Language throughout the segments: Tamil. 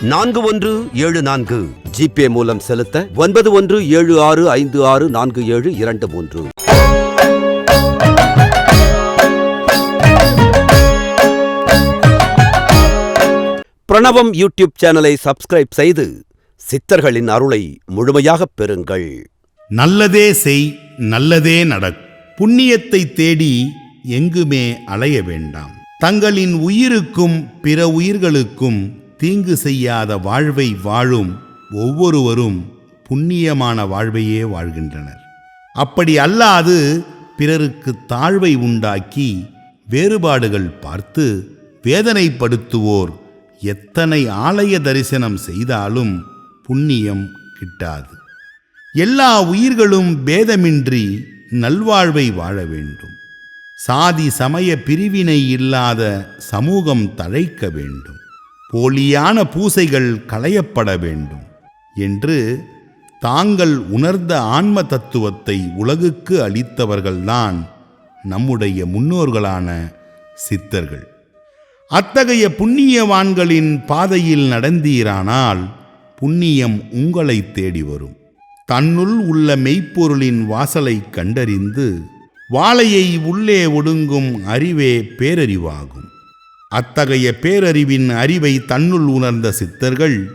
நான்கு ஒன்று ஏழு நான்கு. ஜிபே மூலம் செலுத்த ஒன்பது ஒன்று ஏழு ஆறு ஐந்து ஆறு நான்கு ஏழு இரண்டு மூன்று. பிரணவம் யூடியூப் சேனலை சப்ஸ்கிரைப் செய்து சித்தர்களின் அருளை முழுமையாக பெறுங்கள். நல்லதே செய் நல்லதே நட புண்ணியத்தை தேடி எங்குமே அலைய வேண்டாம். தங்களின் உயிருக்கும் பிற உயிர்களுக்கும் தீங்கு செய்யாத வாழ்வை வாழும் ஒவ்வொருவரும் புண்ணியமான வாழ்வையே வாழ்கின்றனர். அப்படி அல்லாது பிறருக்கு தாழ்வை உண்டாக்கி வேறுபாடுகள் பார்த்து வேதனைப்படுத்துவோர் எத்தனை ஆலய தரிசனம் செய்தாலும் புண்ணியம் கிட்டாது. எல்லா உயிர்களும் பேதமின்றி நல்வாழ்வை வாழ வேண்டும். சாதி சமய பிரிவினை இல்லாத சமூகம் தழைக்க வேண்டும். போலியான பூசைகள் களையப்பட வேண்டும் என்று தாங்கள் உணர்ந்த ஆன்ம தத்துவத்தை உலகுக்கு அளித்தவர்கள்தான் நம்முடைய முன்னோர்களான சித்தர்கள். அத்தகைய புண்ணியவான்களின் பாதையில் நடந்தீரானால் புண்ணியம் உங்களை தேடி வரும். தன்னுள் உள்ள மெய்ப்பொருளின் வாசலை கண்டறிந்து வாளையை உள்ளே ஒடுங்கும் அறிவே பேரறிவாகும். அத்தகைய பேரறிவின் அறிவை தன்னுள் உணர்ந்த சித்தர்கள்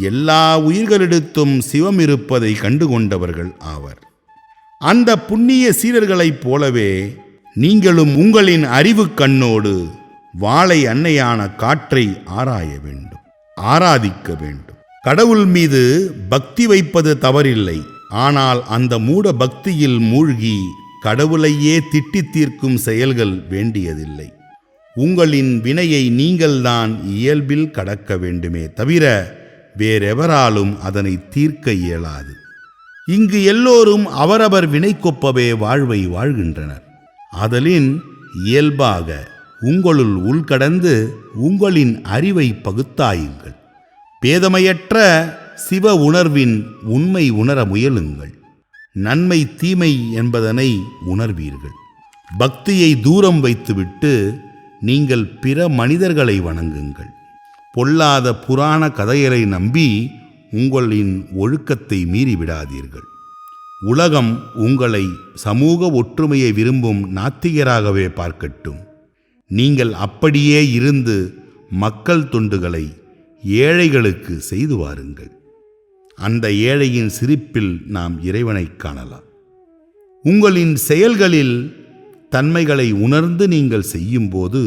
எல்லா உயிர்களிடத்தும் சிவம் இருப்பதை கண்டுகொண்டவர்கள் ஆவர். அந்த புண்ணிய சீரர்களைப் போலவே நீங்களும் உங்களின் அறிவு கண்ணோடு வாளை அன்னையான காற்றை ஆராய வேண்டும் ஆராதிக்க வேண்டும். கடவுள் மீது பக்தி வைப்பது தவறில்லை. ஆனால் அந்த மூட பக்தியில் மூழ்கி கடவுளையே திட்டித் தீர்க்கும் செயல்கள் வேண்டியதில்லை. உங்களின் வினையை நீங்கள்தான் இயல்பில் கடக்க வேண்டுமே தவிர வேறெவராலும் அதனை தீர்க்க இயலாது. இங்கு எல்லோரும் அவரவர் வினைக்கொப்பவே வாழ்வை வாழ்கின்றனர். அதலின் இயல்பாக உங்களுள் உள்கடந்து உங்களின் அறிவை பகுத்தாயுங்கள். பேதமையற்ற சிவ உணர்வின் உண்மை உணர முயலுங்கள். நன்மை தீமை என்பதனை உணர்வீர்கள். பக்தியை தூரம் வைத்துவிட்டு நீங்கள் பிற மனிதர்களை வணங்குங்கள். பொல்லாத புராண கதைகளை நம்பி உங்களின் ஒழுக்கத்தை மீறிவிடாதீர்கள். உலகம் உங்களை சமூக ஒற்றுமையை விரும்பும் நாத்திகராகவே பார்க்கட்டும். நீங்கள் அப்படியே இருந்து மக்கள் தொண்டுகளை ஏழைகளுக்கு செய்து வாருங்கள். அந்த ஏழையின் சிரிப்பில் நாம் இறைவனைக் காணலாம். உங்களின் செயல்களில் தன்மைகளை உணர்ந்து நீங்கள் செய்யும்போது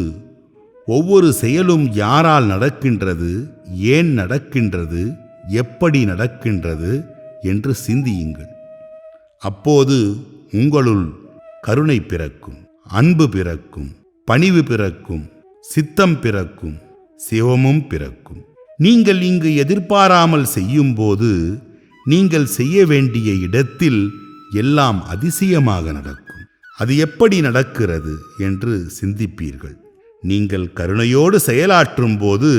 ஒவ்வொரு செயலும் யாரால் நடக்கின்றது ஏன் நடக்கின்றது எப்படி நடக்கின்றது என்று சிந்தியுங்கள். அப்போது உங்களுள் கருணை பிறக்கும் அன்பு பிறக்கும் பணிவு பிறக்கும் சித்தம் பிறக்கும் சிவமும் பிறக்கும். நீங்கள் இங்கு எதிர்பாராமல் செய்யும்போது நீங்கள் செய்ய வேண்டிய இடத்தில் எல்லாம் அதிசயமாக நடக்கும். அது எப்படி நடக்கிறது என்று சிந்திப்பீர்கள். நீங்கள் கருணையோடு செயலாற்றும் போது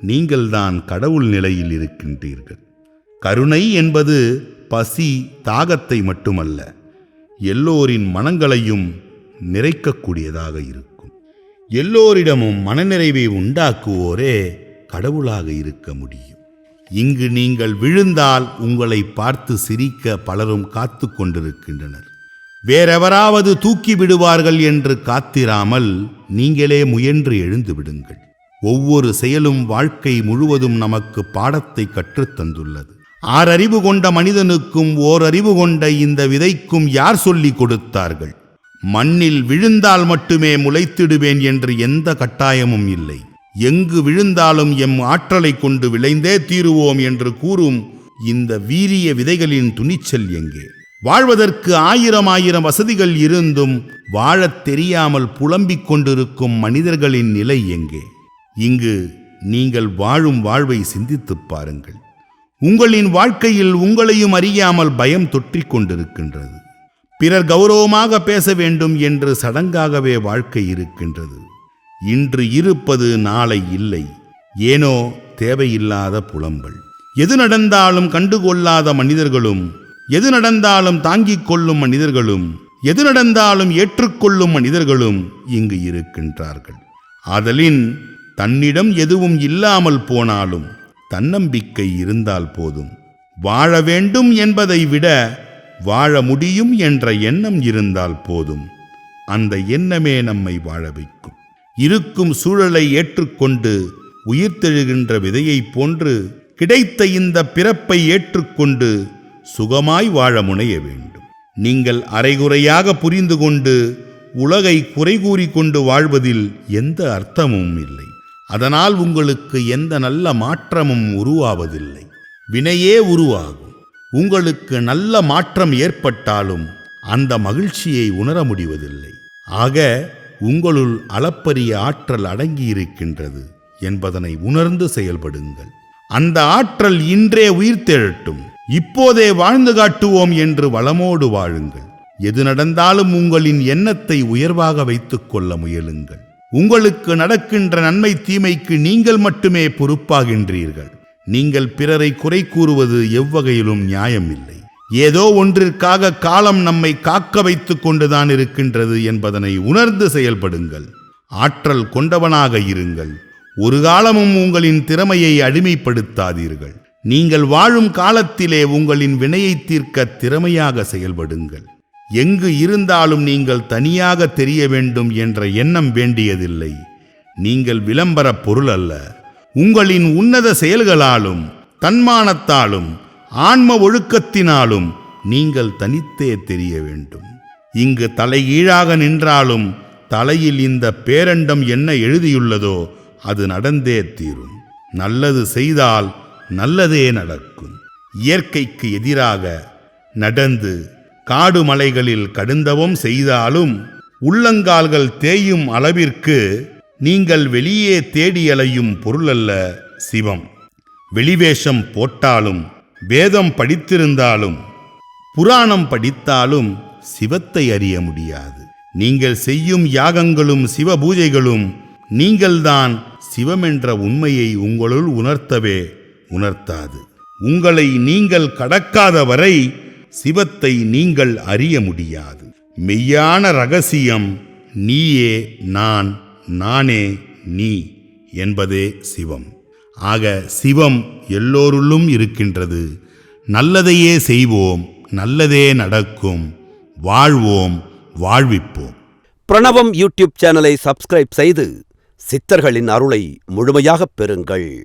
நீங்கள்தான் கடவுள் நிலையில் இருக்கின்றீர்கள். கருணை என்பது பசி தாகத்தை மட்டுமல்ல எல்லோரின் மனங்களையும் நிறைக்கக்கூடியதாக இருக்கும். எல்லோரிடமும் மனநிறைவை உண்டாக்குவோரே கடவுளாக இருக்க முடியும். இங்கு நீங்கள் விழுந்தால் உங்களை பார்த்து சிரிக்க பலரும் காத்து கொண்டிருக்கின்றனர். வேறெவராவது தூக்கி விடுவார்கள் என்று காத்திராமல் நீங்களே முயன்று எழுந்து விடுங்கள். ஒவ்வொரு செயலும் வாழ்க்கை முழுவதும் நமக்கு பாடத்தை கற்றுத்தந்துள்ளது ஆறறிவு கொண்ட மனிதனுக்கும் ஓரறிவு கொண்ட இந்த விதைக்கும் யார் சொல்லிக் கொடுத்தார்கள்? மண்ணில் விழுந்தால் மட்டுமே முளைத்திடுவேன் என்று எந்த கட்டாயமும் இல்லை. எங்கு விழுந்தாலும் எம் ஆற்றலை கொண்டு விளைந்தே தீருவோம் என்று கூறும் இந்த வீரிய விதைகளின் துணிச்சல் எங்கே? வாழ்வதற்கு ஆயிரம் ஆயிரம் வசதிகள் இருந்தும் வாழத் தெரியாமல் புலம்பிக் கொண்டிருக்கும் மனிதர்களின் நிலை எங்கே? இங்கு நீங்கள் வாழும் வாழ்வை சிந்தித்துப் பாருங்கள். உங்களின் வாழ்க்கையில் உங்களையும் அறியாமல் பயம் தொற்றிக் கொண்டிருக்கின்றது. பிறர் கௌரவமாக பேச வேண்டும் என்று சடங்காகவே வாழ்க்கை இருக்கின்றது. இன்று இருப்பது நாளை இல்லை. ஏனோ தேவையில்லாத புலம்பல். எது நடந்தாலும் கண்டுகொள்ளாத மனிதர்களும் எது நடந்தாலும் தாங்கிக் கொள்ளும் மனிதர்களும் எது நடந்தாலும் ஏற்றுக்கொள்ளும் மனிதர்களும் இங்கு இருக்கின்றார்கள். ஆதலின் தன்னிடம் எதுவும் இல்லாமல் போனாலும் தன்னம்பிக்கை இருந்தால் போதும். வாழ வேண்டும் என்பதை விட வாழ முடியும் என்ற எண்ணம் இருந்தால் போதும். அந்த எண்ணமே நம்மை வாழ வைக்கும். இருக்கும் சூழலை ஏற்றுக்கொண்டு உயிர்த்தெழுகின்ற விதையைப் போன்று கிடைத்த இந்த பிறப்பை ஏற்றுக்கொண்டு சுகமாய் வாழ முனைய வேண்டும். நீங்கள் அரைகுறையாக புரிந்து கொண்டு உலகை குறை கூறிக்கொண்டு வாழ்வதில் எந்த அர்த்தமும் இல்லை. அதனால் உங்களுக்கு எந்த நல்ல மாற்றமும் உருவாவதில்லை. வினையே உருவாகும். உங்களுக்கு நல்ல மாற்றம் ஏற்பட்டாலும் அந்த மகிழ்ச்சியை உணர முடிவதில்லை. ஆக உங்களுள் அளப்பரிய ஆற்றல் அடங்கியிருக்கின்றது என்பதனை உணர்ந்து செயல்படுங்கள். அந்த ஆற்றல் இன்றே உயிர்த்தெழட்டும். இப்போதே வாழ்ந்து காட்டுவோம் என்று வளமோடு வாழுங்கள். எது நடந்தாலும் உங்களின் எண்ணத்தை உயர்வாக வைத்துக் கொள்ள முயலுங்கள். உங்களுக்கு நடக்கின்ற நன்மை தீமைக்கு நீங்கள் மட்டுமே பொறுப்பாகின்றீர்கள். நீங்கள் பிறரை குறை கூறுவது எவ்வகையிலும் நியாயமில்லை. ஏதோ ஒன்றிற்காக காலம் நம்மை காக்க வைத்துக் கொண்டுதான் இருக்கின்றது என்பதனை உணர்ந்து செயல்படுங்கள். ஆற்றல் கொண்டவனாக இருங்கள். ஒரு காலமும் உங்களின் திறமையை அடிமைப்படுத்தாதீர்கள். நீங்கள் வாழும் காலத்திலே உங்களின் வினையை தீர்க்க திறமையாக செயல்படுங்கள். எங்கு இருந்தாலும் நீங்கள் தனியாக தெரிய வேண்டும் என்ற எண்ணம் வேண்டியதில்லை. நீங்கள் விளம்பரப் பொருள் அல்ல. உங்களின் உன்னத செயல்களாலும் தன்மானத்தாலும் ஆன்ம ஒழுக்கத்தினாலும் நீங்கள் தனித்தே தெரிய வேண்டும். இங்கு தலைகீழாக நின்றாலும் தலையில் இந்த பேரண்டம் என்ன எழுதியுள்ளதோ அது நடந்தே தீரும். நல்லது செய்தால் நல்லதே நடக்கும். இயற்கைக்கு எதிராக நடந்து காடு மலைகளில் கடுந்தவம் செய்தாலும் உள்ளங்கால்கள் தேயும் அளவிற்கு நீங்கள் வெளியே தேடி அலையும் பொருளல்ல சிவம். வெளிவேஷம் போட்டாலும் வேதம் படித்திருந்தாலும் புராணம் படித்தாலும் சிவத்தை அறிய முடியாது. நீங்கள் செய்யும் யாகங்களும் சிவ பூஜைகளும் நீங்கள்தான் சிவமென்ற உண்மையை உங்களுள் உணர்த்தவே உணர்த்தாது. உங்களை நீங்கள் கடக்காத வரை சிவத்தை நீங்கள் அறிய முடியாது. மெய்யான ரகசியம் நீயே நான் நானே நீ என்பதே சிவம். ஆக சிவம் எல்லோருள்ளும் இருக்கின்றது. நல்லதையே செய்வோம் நல்லதே நடக்கும். வாழ்வோம் வாழ்விப்போம். பிரணவம் யூடியூப் சேனலை சப்ஸ்கிரைப் செய்து சித்தர்களின் அருளை முழுமையாகப் பெறுங்கள்.